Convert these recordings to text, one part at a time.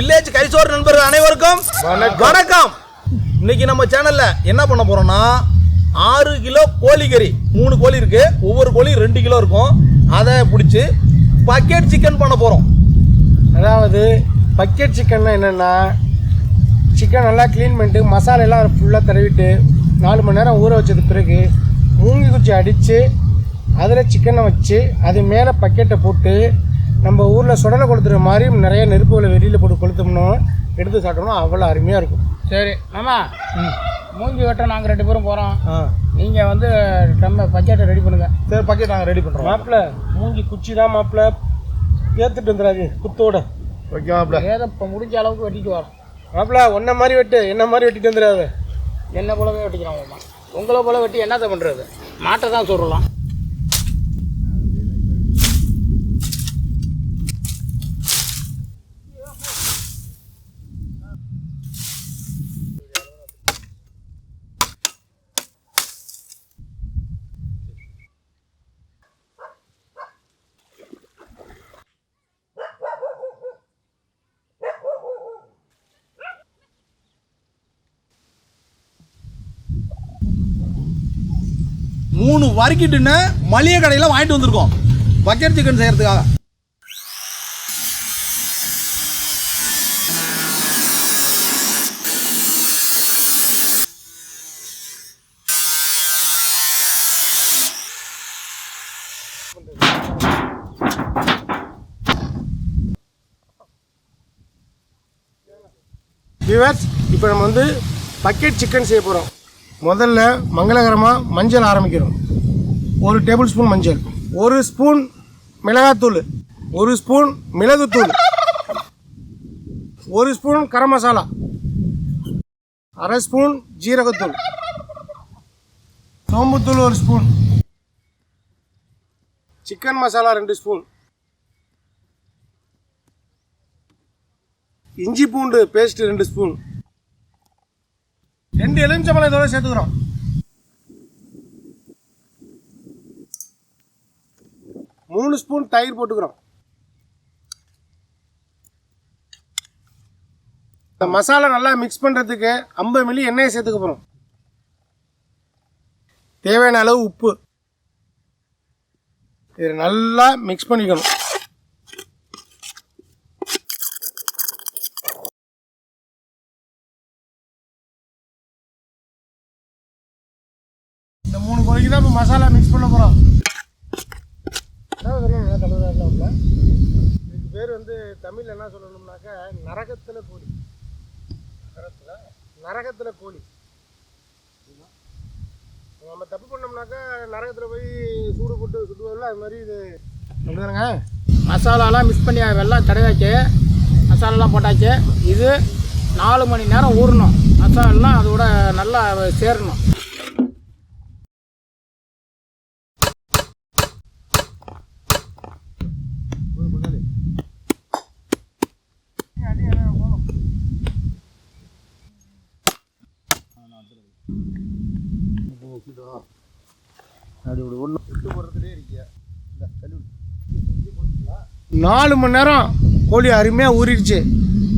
Village கரிசோர் நண்பர்கள் அனைவருக்கும் வணக்கம். இன்னைக்கு நம்ம சேனல்ல என்ன பண்ண போறோம்னா ஆறு கிலோ கோழிக்கறி மூணு கோழி இருக்கு. ஒவ்வொரு கோழி ரெண்டு கிலோ இருக்கும். அதை பிடிச்சி பக்கெட் சிக்கன் பண்ண போறோம். அதாவது பக்கெட் சிக்கன்னா என்னென்னா சிக்கன் நல்லா க்ளீன் பண்ணிட்டு மசாலா எல்லாம் ஃபுல்லாக தடவிட்டு நாலு மணி நேரம் ஊற வச்சது பிறகு மூங்கி குச்சி அடித்து அதில் சிக்கனை வச்சு அது மேலே பக்கெட்டை போட்டு நம்ம ஊரில் சுடலை கொளுத்துற மாதிரி நிறைய நெருப்புகளை வெளியில் போட்டு கொளுத்தோம்னா எடுத்து சாப்பிட்டோம்னா அவ்வளோ அருமையாக இருக்கும். சரி மாமா மூஞ்சி வெட்ட நாங்கள் ரெண்டு பேரும் போகிறோம் ஆ. நீங்கள் வந்து நம்ம பட்ஜெட்டை ரெடி பண்ணுங்க. சரி பக்கெட் நாங்கள் ரெடி பண்ணுறோம் மாப்பிள்ள மூங்கி குச்சி தான் மாப்பிள்ள ஏற்றுட்டு வந்துடாது குத்தோட. ஓகே மாப்பிள்ள ஏதோ இப்போ முடிஞ்ச அளவுக்கு வெட்டிட்டு வரோம். மாப்பிள்ள ஒன்றை மாதிரி வெட்டு என்ன மாதிரி வெட்டிட்டு வந்துடாது. என்ன போலவே வெட்டிக்கிறோம் மாமா. உங்களை போல வெட்டி என்னத்தை பண்ணுறது மாட்டை தான் சொல்லலாம் மூணு வறுக்கிட்டுன்னு மளிகை கடையில் வாங்கிட்டு வந்திருக்கோம். பக்கெட் சிக்கன் செய்கிறதுக்காக வியூவர்ஸ் இப்போ நம்ம வந்து பக்கெட் சிக்கன் செய்ய போகிறோம் முதல்ல மங்களகரமாக மஞ்சள் ஆரம்பிக்கிறோம். ஒரு டேபிள் ஸ்பூன் மஞ்சள். ஒரு ஸ்பூன் மிளகாத்தூள். ஒரு ஸ்பூன் மிளகுத்தூள். ஒரு ஸ்பூன் கரம் மசாலா. அரை ஸ்பூன் ஜீரகத்தூள். சோம்புத்தூள் ஒரு ஸ்பூன் சிக்கன் மசாலா ரெண்டு ஸ்பூன் இஞ்சி பூண்டு பேஸ்ட் ரெண்டு ஸ்பூன் ரெண்டு எலுமிச்சம்பழம் இதோட சேர்த்துக்கிறோம். மூணு ஸ்பூன் தயிர் போட்டுக்கிறோம். இந்த மசாலா நல்லா மிக்ஸ் பண்ணுறதுக்கு ஐம்பது மில்லி எண்ணெயை சேர்த்துக்க போகிறோம் தேவையான அளவு உப்பு. இது நல்லா மிக்ஸ் பண்ணிக்கணும். கோழிக்கு தான் இப்போ மசாலா மிக்ஸ் பண்ண போகிறோம் இதுக்கு பேர் வந்து தமிழில் என்ன சொல்லணும்னாக்கா நரகத்தில் கோழி. நரகத்தில்? கோழி. நம்ம தப்பு பண்ணோம்னாக்கா நரகத்தில் போய் சூடு போட்டு சுட்டுவோம்ல அது மாதிரி இது. அப்படிதானுங்க? மசாலாலாம் மிக்ஸ் பண்ணி வெள்ளம் தடவாச்சு மசாலாலாம் போட்டாச்சு. இது நாலு மணி நேரம் ஊறணும். மசாலாலாம் அதோட நல்லா சேரணும். நாலு மணி நேரம் கோழி அருமையாக ஊறிடுச்சு.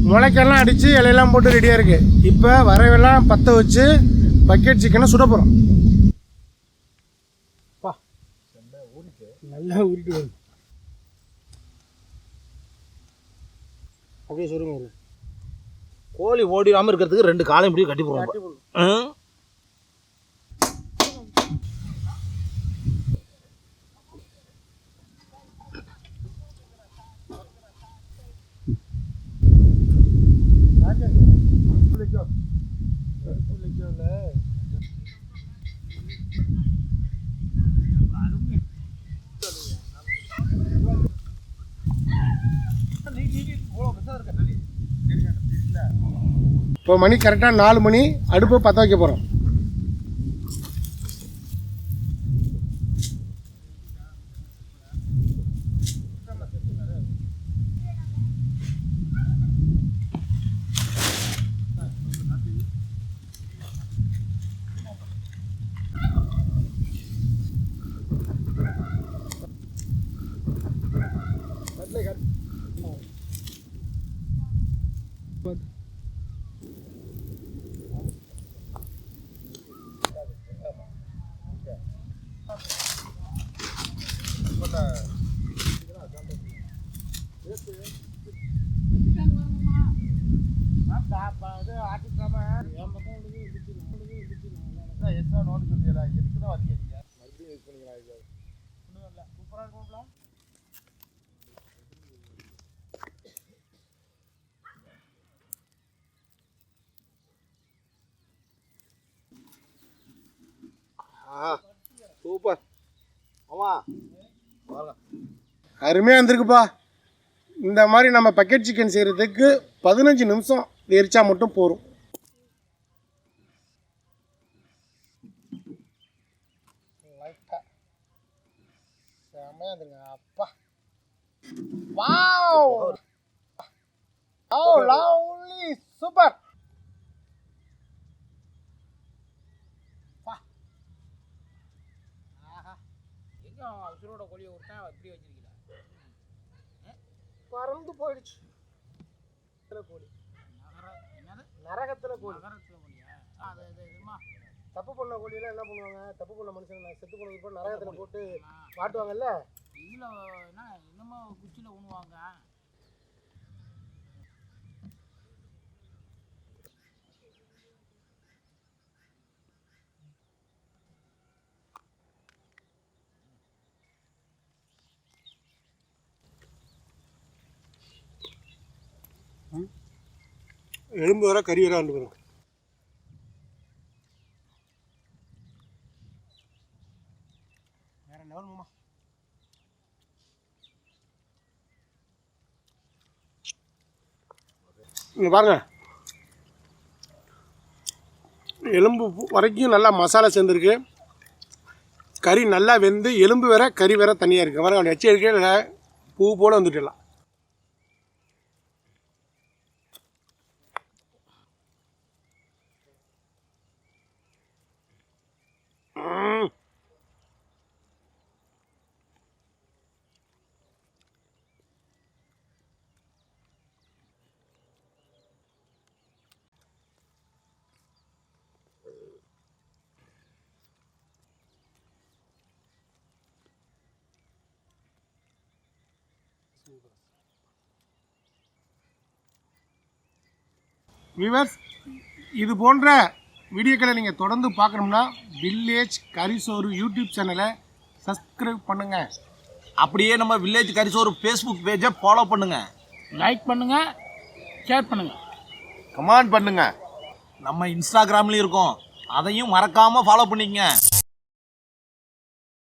முளைக்கெல்லாம் அடித்து இலையெல்லாம் போட்டு ரெடியாக இருக்குது இப்போ வரவெல்லாம் பற்ற வச்சு பக்கெட் சிக்கனை சுட போகிறோம் நல்லா ஊறிட்டு வருது அப்படியே சொல்லுங்க கோழி ஓடிடாமல் இருக்கிறதுக்கு ரெண்டு காலையும் இப்படி கட்டி போடுறோம் இப்போ மணி கரெக்டாக நாலு மணி அடுப்பு பற்ற வைக்க போகிறோம் எக்ஸ்ட்ரா நோட்டு சொல்லியல எதுக்கு தான் அதிகரிங்க மறுபடியும் யூஸ் பண்ணிக்கலாம் இது. ஒன்றும் இல்லை. சூப்பராக இருக்கும்ல சூப்பர். ஆமா அருமையாக இருந்திருக்குப்பா. இந்த மாதிரி நம்ம பக்கெட் சிக்கன் செய்கிறதுக்கு பதினஞ்சு நிமிஷம் எரிச்சா மட்டும் போதும் செமையாக இருந்துங்க அப்பா வாவ் வாவ் லவ்லி சூப்பர் உசுரோட கோழியை விட்டேன் எப்படி வச்சிருக்கீங்களா பறந்து போயிடுச்சு. கோழி நகர என்னது? நரகத்தில் கோழி. நகரத்தில் கோழியா? அது இது இதுமா தப்பு பண்ண கோழியெல்லாம் என்ன பண்ணுவாங்க? தப்பு பண்ண மனுஷன் நான் செத்து போனதுக்கு அப்புறம் நரகத்தில் போட்டு மாட்டுவாங்கல்ல? இதில் என்ன என்னமோ குச்சியில் ஊனுவாங்க எலும்பு வர கறி வர ரெண்டு பேரும் வேற லெவல் மாமா இங்கே பாருங்க. எலும்பு பூ- வரைக்கும் நல்லா மசாலா சேர்ந்துருக்கு. கறி நல்லா வெந்து எலும்பு வேற கறி வேற தனியாக இருக்குது பாருங்க வச்சு இருக்க பூ போல் வந்துட்டுலாம். வியூவர்ஸ் இது போன்ற வீடியோக்களை நீங்கள் தொடர்ந்து பார்க்கணும்னா வில்லேஜ் கரிசோறு யூடியூப் சேனலை சப்ஸ்கிரைப் பண்ணுங்கள் அப்படியே நம்ம வில்லேஜ் கரிசோறு ஃபேஸ்புக் பேஜை ஃபாலோ பண்ணுங்க. லைக் பண்ணுங்க ஷேர் பண்ணுங்க. கமெண்ட் பண்ணுங்க. நம்ம இன்ஸ்டாகிராம்லயும் இருக்கோம். அதையும் மறக்காம ஃபாலோ பண்ணிக்கங்க.